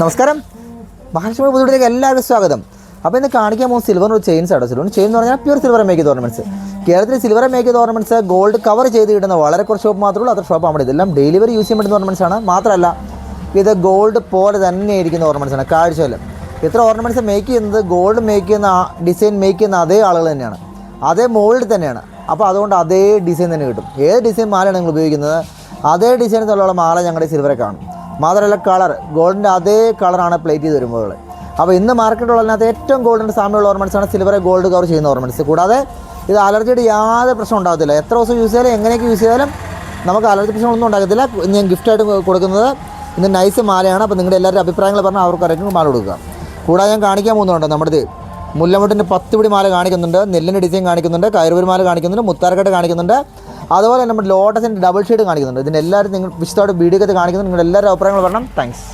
നമസ്കാരം. മഹാലക്ഷ്മി പുതുവിലേക്ക് എല്ലാവർക്കും സ്വാഗതം. അപ്പോൾ ഇന്ന് കാണിക്കാൻ പോകുന്ന സിൽവർ ഒരു ചെയിൻസ് ആണ് സിൽവർ ചെയിൻ എന്ന് പറഞ്ഞാൽ പ്യൂർ സിൽവർ മേക്ക് ഓർണമെന്റ്സ് കേരളത്തിൽ silver make ornaments gold cover ചെയ്ത് കിട്ടുന്ന വളരെ കുറച്ച് ഷോപ്പ് മാത്രമേ ഉള്ളൂ. അത്ര ഷോപ്പ് ആവുമ്പോൾ ഇതെല്ലാം ഡെലിവറി യൂസ് ചെയ്യാൻ പറ്റുന്ന ആണ്. മാത്രമല്ല ഇത് ഗോൾഡ് പോലെ തന്നെ ഇരിക്കുന്ന ഓർണമെന്റ്സ് ആണ്. കാഴ്ചയിൽ ഇത്ര ഓർണമെന്റ്സ് മേക്ക് ചെയ്യുന്നത് ഗോൾഡ് മേക്ക് ചെയ്യുന്ന ഡിസൈൻ മേക്ക് ചെയ്യുന്ന അതേ ആളുകൾ തന്നെയാണ്. അതേ മോൾഡ് തന്നെയാണ്. അപ്പോൾ അതുകൊണ്ട് അതേ ഡിസൈൻ തന്നെ കിട്ടും. ഏത് ഡിസൈൻ മാലയാണ് നിങ്ങൾ ഉപയോഗിക്കുന്നത്? അതേ ഡിസൈൻ തന്നെയുള്ള മാല ഞങ്ങളുടെ സിൽവറെ കാണും. മാത്രമല്ല കളർ. ഗോൾഡിന്റെ അതേ കളറാണ് പ്ലേറ്റ് ചെയ്ത് വരുമ്പോൾ അപ്പോൾ ഇന്ന് മാർക്കറ്റുള്ളതിനകത്ത് ഏറ്റവും ഗോൾഡിന്റെ സാമ്യമുള്ള ഓർണമെന്റ്സ് ആണ് സിൽവറെ ഗോൾഡ് കവർ ചെയ്യുന്ന ഓർണമെന്റ്സ് കൂടാതെ ഇത് അലർജിയുടെ യാതൊരു പ്രശ്നം ഉണ്ടാകത്തില്ല. എത്ര ദിവസം യൂസ് ചെയ്താലും എങ്ങനെയൊക്കെ യൂസ് ചെയ്താലും നമുക്ക് അലർജി പ്രശ്നമൊന്നും ഉണ്ടാകത്തില്ല. ഞാൻ ഗിഫ്റ്റായിട്ട് കൊടുക്കുന്നത് ഇന്ന് നൈസ് മാലയാണ്. അപ്പോൾ നിങ്ങളുടെ എല്ലാവരുടെ അഭിപ്രായങ്ങൾ പറഞ്ഞാൽ അവർക്ക് അറിയിക്കും മാല കൊടുക്കുക. കൂടാതെ ഞാൻ കാണിക്കാൻ പോകുന്നുണ്ടോ. നമ്മുടെ മുല്ലമുട്ടിന്റെ പത്ത് പിടി മാല കാണിക്കുന്നുണ്ട്. നെല്ലിന്റെ ഡിസൈൻ കാണിക്കുന്നുണ്ട്. കയറുപൊരി മാല കാണിക്കുന്നുണ്ട്. മുത്താരക്കെട്ട് കാണിക്കുന്നുണ്ട്. അതുപോലെ തന്നെ നമ്മുടെ ലോട്ടസിന്റെ ഡബിൾ ഷെയ്ഡ് കാണിക്കുന്നുണ്ട്. ഇതിന്റെ എല്ലാവരും നിങ്ങൾ വിശദമായിട്ട് വീഡിയോ ഒക്കെ കാണിക്കുന്നുണ്ട്. നിങ്ങളുടെ എല്ലാവരുടെ അഭിപ്രായങ്ങൾ പറയണം താങ്ക്സ്